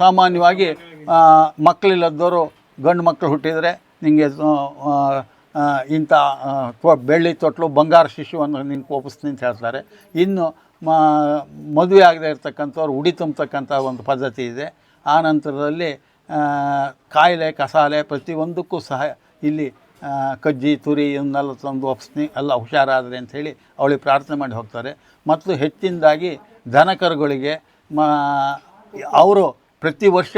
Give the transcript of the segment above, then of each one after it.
ಸಾಮಾನ್ಯವಾಗಿ ಮಕ್ಕಳಿಲ್ಲದವರು ಗಂಡು ಮಕ್ಕಳು ಹುಟ್ಟಿದರೆ ನಿಮಗೆ ಇಂಥ ಬೆಳ್ಳಿ ತೊಟ್ಲು, ಬಂಗಾರ ಶಿಶುವನ್ನು ನಿಂಗೆ ಕೋಪಿಸ್ತೀನಿ ಅಂತ ಹೇಳ್ತಾರೆ. ಇನ್ನು, ಮ, ಮದುವೆ ಆಗದೆ ಇರ್ತಕ್ಕಂಥವ್ರು, ಉಡಿ ತುಂಬತಕ್ಕಂಥ ಒಂದು ಪದ್ಧತಿ ಇದೆ. ಆ ನಂತರದಲ್ಲಿ ಕಾಯಿಲೆ, ಕಸಾಲೆ ಪ್ರತಿಯೊಂದಕ್ಕೂ ಸಹ ಇಲ್ಲಿ ಕಜ್ಜಿ, ತುರಿ ಇವನ್ನೆಲ್ಲ ತಂದು ಒಪ್ಸ್ನಿ ಎಲ್ಲ ಹುಷಾರಾದರೆ ಅಂಥೇಳಿ ಅವಳಿಗೆ ಪ್ರಾರ್ಥನೆ ಮಾಡಿ ಹೋಗ್ತಾರೆ. ಮತ್ತು ಹೆಚ್ಚಿನದಾಗಿ ದನಕರುಗಳಿಗೆ ಮ, ಅವರು ಪ್ರತಿ ವರ್ಷ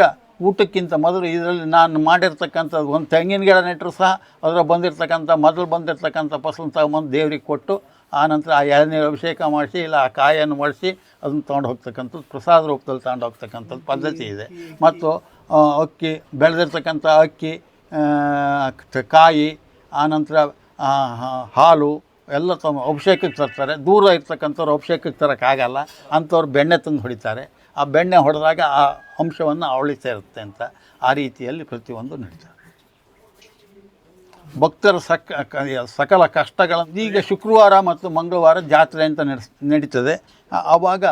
ಊಟಕ್ಕಿಂತ ಮೊದಲು ಇದರಲ್ಲಿ ನಾನು ಮಾಡಿರ್ತಕ್ಕಂಥದ್ದು ಒಂದು ತೆಂಗಿನ ಗಿಡ ನೆಟ್ಟರು ಸಹ ಅದರ ಬಂದಿರತಕ್ಕಂಥ, ಮೊದಲು ಬಂದಿರತಕ್ಕಂಥ ಫಸಲು ತಗೊಂಬಂದು ದೇವ್ರಿಗೆ ಕೊಟ್ಟು ಆನಂತರ ಆ ಎಳನೀರು ಅಭಿಷೇಕ ಮಾಡಿಸಿ, ಇಲ್ಲ ಆ ಕಾಯನ್ನು ಮಾಡಿಸಿ ಅದನ್ನು ತೊಗೊಂಡು ಹೋಗ್ತಕ್ಕಂಥದ್ದು, ಪ್ರಸಾದ ರೂಪದಲ್ಲಿ ತಗೊಂಡು ಹೋಗ್ತಕ್ಕಂಥದ್ದು ಪದ್ಧತಿ ಇದೆ. ಮತ್ತು ಅಕ್ಕಿ, ಬೆಳೆದಿರ್ತಕ್ಕಂಥ ಅಕ್ಕಿ ಕಾಯಿ ಆನಂತರ ಹಾಲು, ಎಲ್ಲ ತಮ್ಮ ಅಭಿಷೇಕಕ್ಕೆ ತರ್ತಾರೆ. ದೂರ ಇರ್ತಕ್ಕಂಥವ್ರು ಅಭಿಷೇಕಕ್ಕೆ ತರೋಕ್ಕಾಗಲ್ಲ ಅಂಥವ್ರು ಬೆಣ್ಣೆ ತಂದು ಹೊಡಿತಾರೆ. ಆ ಬೆಣ್ಣೆ ಹೊಡೆದಾಗ ಆ ಅಂಶವನ್ನು ಅವಳಿಸ್ತಾ ಇರುತ್ತೆ ಅಂತ ಆ ರೀತಿಯಲ್ಲಿ ಪ್ರತಿಯೊಂದು ನಡೀತಾರೆ ಭಕ್ತರ ಸಕ ಸಕಲ ಕಷ್ಟಗಳನ್ನು ಈಗ ಶುಕ್ರವಾರ ಮತ್ತು ಮಂಗಳವಾರ ಜಾತ್ರೆ ಅಂತ ನಡೆಸ್, ನಡೀತದೆ. ಆವಾಗ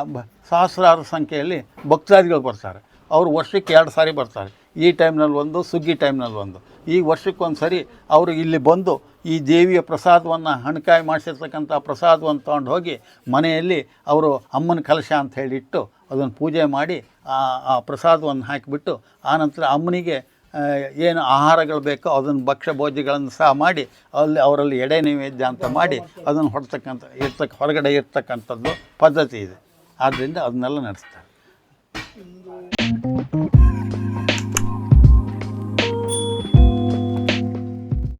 ಸಹಸ್ರಾರು ಸಂಖ್ಯೆಯಲ್ಲಿ ಭಕ್ತಾದಿಗಳು ಬರ್ತಾರೆ. ಅವರು ವರ್ಷಕ್ಕೆ ಎರಡು ಸಾರಿ ಬರ್ತಾರೆ. ಈ ಟೈಮ್ನಲ್ಲಿ ಒಂದು, ಸುಗ್ಗಿ ಟೈಮ್ನಲ್ಲಿ ಒಂದು. ಈ ವರ್ಷಕ್ಕೊಂದು ಸರಿ ಅವರು ಇಲ್ಲಿ ಬಂದು ಈ ದೇವಿಯ ಪ್ರಸಾದವನ್ನು ಹಣಕಾಯಿ ಮಾಡಿಸಿರ್ತಕ್ಕಂಥ ಪ್ರಸಾದವನ್ನು ತೊಗೊಂಡು ಹೋಗಿ ಮನೆಯಲ್ಲಿ ಅವರು ಅಮ್ಮನ ಕಲಶ ಅಂತ ಹೇಳಿಟ್ಟು ಅದನ್ನು ಪೂಜೆ ಮಾಡಿ ಆ ಆ ಪ್ರಸಾದವನ್ನು ಹಾಕಿಬಿಟ್ಟು ಆನಂತರ ಅಮ್ಮನಿಗೆ ಏನು ಆಹಾರಗಳು ಬೇಕೋ ಅದನ್ನು ಭಕ್ಷ್ಯ ಭೋಜ್ಯಗಳನ್ನು ಸಹ ಮಾಡಿ ಅಲ್ಲಿ ಅವರಲ್ಲಿ ಎಡೆ ನೈವೇದ್ಯ ಅಂತ ಮಾಡಿ ಅದನ್ನು ಹೊಡ್ತಕ್ಕಂಥ, ಇರ್ತಕ್ಕ, ಹೊರಗಡೆ ಇರ್ತಕ್ಕಂಥದ್ದು ಪದ್ಧತಿ ಇದೆ. ಆದ್ದರಿಂದ ಅದನ್ನೆಲ್ಲ ನಡೆಸ್ತಾರೆ.